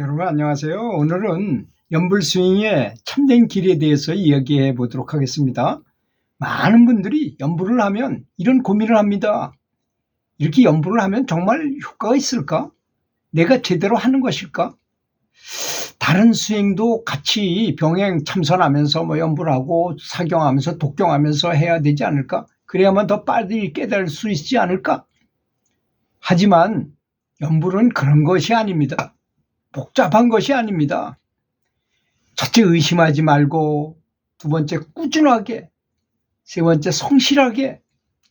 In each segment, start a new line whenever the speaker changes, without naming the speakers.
여러분 안녕하세요. 오늘은 연불 스윙의 참된 길에 대해서 이야기해 보도록 하겠습니다. 많은 분들이 연불을 하면 이런 고민을 합니다. 이렇게 연불을 하면 정말 효과가 있을까? 내가 제대로 하는 것일까? 다른 수행도 같이 병행 참선하면서 뭐 연불하고 사경하면서 독경하면서 해야 되지 않을까? 그래야만 더 빨리 깨달을 수 있지 않을까? 하지만 연불은 그런 것이 아닙니다. 복잡한 것이 아닙니다. 첫째 의심하지 말고 두 번째 꾸준하게 세 번째 성실하게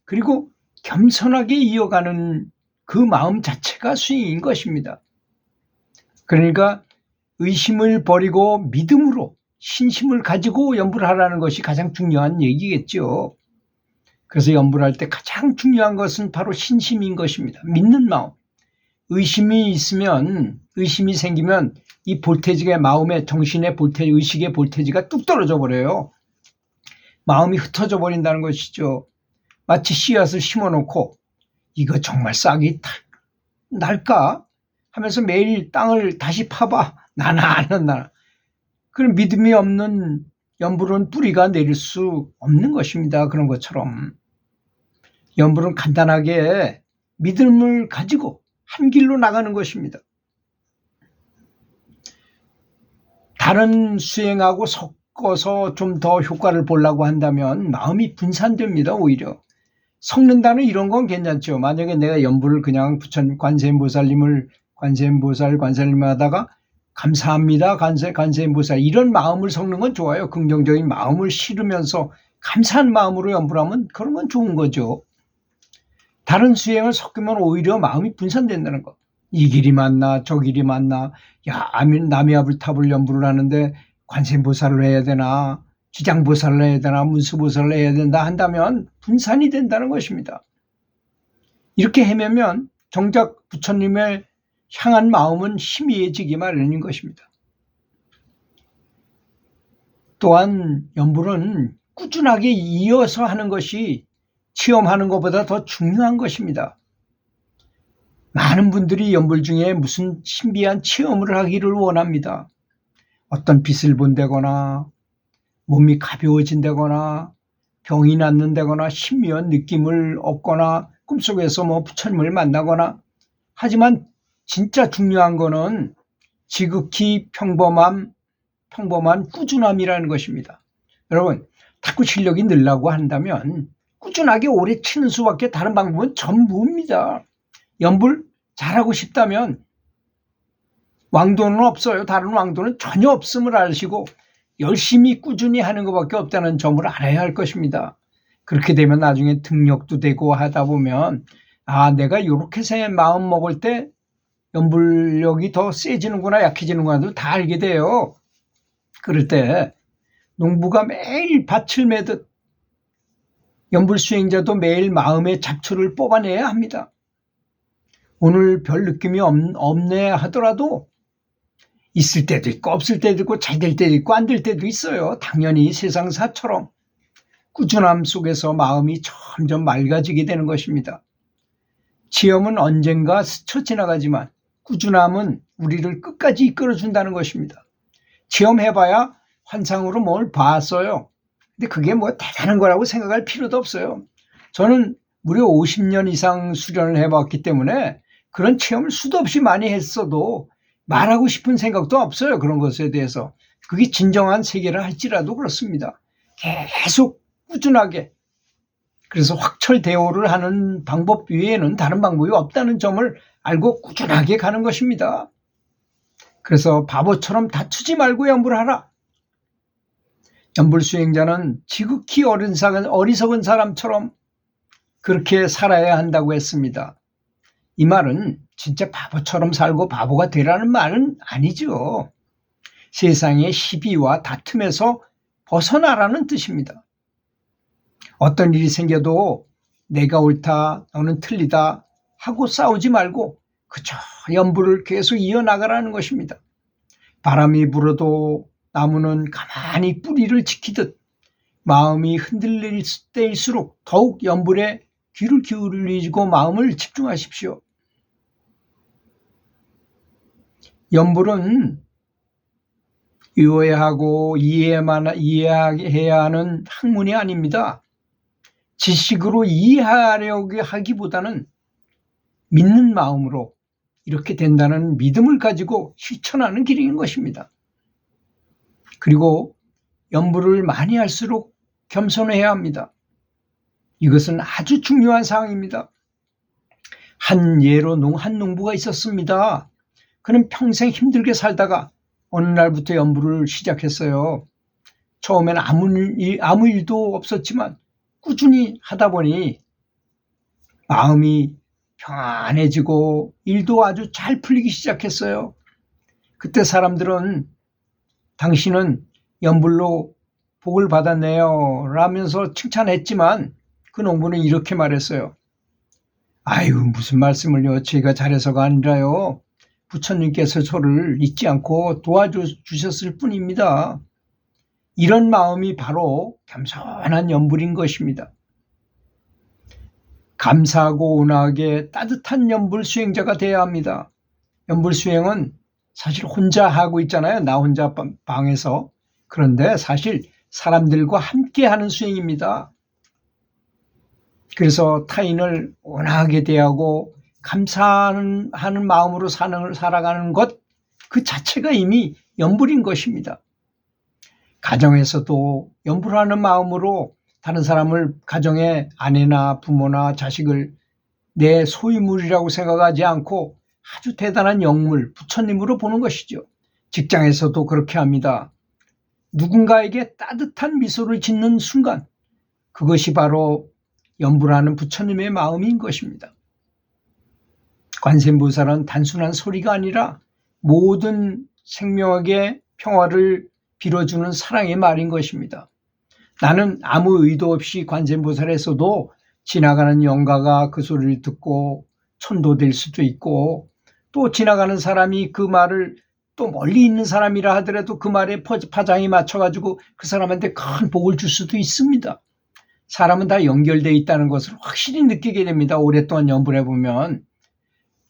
그리고 겸손하게 이어가는 그 마음 자체가 수행인 것입니다. 그러니까 의심을 버리고 믿음으로 신심을 가지고 연불하라는 것이 가장 중요한 얘기겠죠. 그래서 연불할 때 가장 중요한 것은 바로 신심인 것입니다. 믿는 마음. 의심이 있으면 의심이 생기면 이 볼테지가 마음의 정신의 볼테지 의식의 볼테지가 뚝 떨어져 버려요. 마음이 흩어져 버린다는 것이죠. 마치 씨앗을 심어놓고 이거 정말 싹이 날까 하면서 매일 땅을 다시 파봐 나나 안 한다. 그런 믿음이 없는 연불은 뿌리가 내릴 수 없는 것입니다. 그런 것처럼 연불은 간단하게 믿음을 가지고 한 길로 나가는 것입니다. 다른 수행하고 섞어서 좀 더 효과를 보려고 한다면 마음이 분산됩니다, 오히려. 섞는다는 이런 건 괜찮죠. 만약에 내가 연불을 그냥 부처님 관세음보살님을 관세음보살 관세음님 하다가 감사합니다 관세 관세음보살 이런 마음을 섞는 건 좋아요. 긍정적인 마음을 실으면서 감사한 마음으로 연불하면 그런 건 좋은 거죠. 다른 수행을 섞으면 오히려 마음이 분산된다는 것. 이 길이 맞나 저 길이 맞나 야 남이아불탑을 연불을 하는데 관세음보살을 해야 되나 주장보살을 해야 되나 문수보살을 해야 된다 한다면 분산이 된다는 것입니다. 이렇게 헤매면 정작 부처님의 향한 마음은 희미해지기 마련인 것입니다. 또한 연불은 꾸준하게 이어서 하는 것이 체험하는 것보다 더 중요한 것입니다. 많은 분들이 연불 중에 무슨 신비한 체험을 하기를 원합니다. 어떤 빛을 본다거나 몸이 가벼워진다거나 병이 낫는다거나 신묘한 느낌을 얻거나 꿈속에서 뭐 부처님을 만나거나 하지만 진짜 중요한 거는 지극히 평범함, 평범한 꾸준함이라는 것입니다. 여러분, 탁구 실력이 늘라고 한다면 꾸준하게 오래 치는 수밖에 다른 방법은 전부입니다. 연불 잘하고 싶다면 왕도는 없어요. 다른 왕도는 전혀 없음을 아시고 열심히 꾸준히 하는 것밖에 없다는 점을 알아야 할 것입니다. 그렇게 되면 나중에 등력도 되고 하다 보면 아 내가 이렇게 새 마음 먹을 때 연불력이 더 세지는구나 약해지는구나도 다 알게 돼요. 그럴 때 농부가 매일 밭을 매듯 연불 수행자도 매일 마음의 잡초를 뽑아내야 합니다. 오늘 별 느낌이 없, 없네 하더라도 있을 때도 있고 없을 때도 있고 잘 될 때도 있고 안 될 때도 있어요. 당연히 세상사처럼 꾸준함 속에서 마음이 점점 맑아지게 되는 것입니다. 지엄은 언젠가 스쳐 지나가지만 꾸준함은 우리를 끝까지 이끌어준다는 것입니다. 지엄해봐야 환상으로 뭘 봤어요. 근데 그게 뭐 대단한 거라고 생각할 필요도 없어요. 저는 무려 50년 이상 수련을 해봤기 때문에 그런 체험을 수도 없이 많이 했어도 말하고 싶은 생각도 없어요. 그런 것에 대해서. 그게 진정한 세계를 할지라도 그렇습니다. 계속 꾸준하게. 그래서 확철 대오를 하는 방법 외에는 다른 방법이 없다는 점을 알고 꾸준하게 가는 것입니다. 그래서 바보처럼 다투지 말고 연불 하라. 연불 수행자는 지극히 어리석은 사람처럼 그렇게 살아야 한다고 했습니다. 이 말은 진짜 바보처럼 살고 바보가 되라는 말은 아니죠. 세상의 시비와 다툼에서 벗어나라는 뜻입니다. 어떤 일이 생겨도 내가 옳다, 너는 틀리다 하고 싸우지 말고 그저 연불을 계속 이어나가라는 것입니다. 바람이 불어도 나무는 가만히 뿌리를 지키듯 마음이 흔들릴 때일수록 더욱 연불에 귀를 기울이고 마음을 집중하십시오. 연불은 이해하고 이해만 이해해야 하는 학문이 아닙니다. 지식으로 이해하려고 하기보다는 믿는 마음으로 이렇게 된다는 믿음을 가지고 실천하는 길인 것입니다. 그리고 연불을 많이 할수록 겸손해야 합니다. 이것은 아주 중요한 사항입니다. 한 예로 농, 한 농부가 있었습니다. 그는 평생 힘들게 살다가 어느 날부터 연불을 시작했어요. 처음엔 아무, 일, 아무 일도 없었지만 꾸준히 하다 보니 마음이 평안해지고 일도 아주 잘 풀리기 시작했어요. 그때 사람들은 당신은 연불로 복을 받았네요. 라면서 칭찬했지만 그 농부는 이렇게 말했어요. 아유, 무슨 말씀을요. 제가 잘해서가 아니라요. 부처님께서 저를 잊지 않고 도와주셨을 뿐입니다. 이런 마음이 바로 겸손한 연불인 것입니다. 감사하고 온화하게 따뜻한 연불 수행자가 되어야 합니다. 연불 수행은 사실 혼자 하고 있잖아요. 나 혼자 방에서. 그런데 사실 사람들과 함께 하는 수행입니다. 그래서 타인을 온화하게 대하고 감사하는 하는 마음으로 사는, 살아가는 것 그 자체가 이미 연불인 것입니다. 가정에서도 연불하는 마음으로 다른 사람을 가정의 아내나 부모나 자식을 내 소유물이라고 생각하지 않고 아주 대단한 영물, 부처님으로 보는 것이죠. 직장에서도 그렇게 합니다. 누군가에게 따뜻한 미소를 짓는 순간, 그것이 바로 연불하는 부처님의 마음인 것입니다. 관세음보살은 단순한 소리가 아니라 모든 생명에게 평화를 빌어주는 사랑의 말인 것입니다. 나는 아무 의도 없이 관세음보살에서도 지나가는 영가가 그 소리를 듣고 천도될 수도 있고 또 지나가는 사람이 그 말을 또 멀리 있는 사람이라 하더라도 그 말에 파장이 맞춰가지고 그 사람한테 큰 복을 줄 수도 있습니다. 사람은 다 연결되어 있다는 것을 확실히 느끼게 됩니다. 오랫동안 연불해 보면.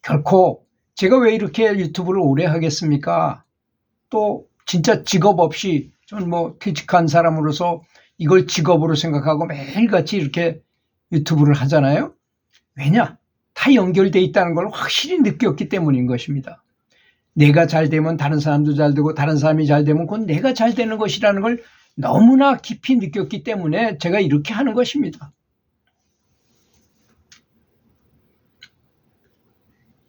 결코 제가 왜 이렇게 유튜브를 오래 하겠습니까? 또 진짜 직업 없이 전뭐 퇴직한 사람으로서 이걸 직업으로 생각하고 매일같이 이렇게 유튜브를 하잖아요. 왜냐? 다 연결돼 있다는 걸 확실히 느꼈기 때문인 것입니다. 내가 잘 되면 다른 사람도 잘 되고 다른 사람이 잘 되면 그건 내가 잘 되는 것이라는 걸 너무나 깊이 느꼈기 때문에 제가 이렇게 하는 것입니다.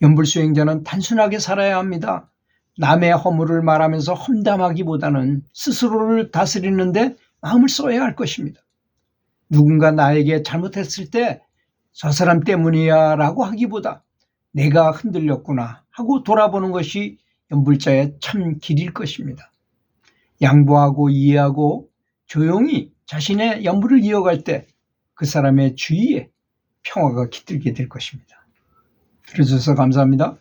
연불수행자는 단순하게 살아야 합니다. 남의 허물을 말하면서 험담하기보다는 스스로를 다스리는데 마음을 써야 할 것입니다. 누군가 나에게 잘못했을 때 저 사람 때문이야 라고 하기보다 내가 흔들렸구나 하고 돌아보는 것이 연불자의 참 길일 것입니다. 양보하고 이해하고 조용히 자신의 연불을 이어갈 때 그 사람의 주위에 평화가 깃들게 될 것입니다. 들어주셔서 감사합니다.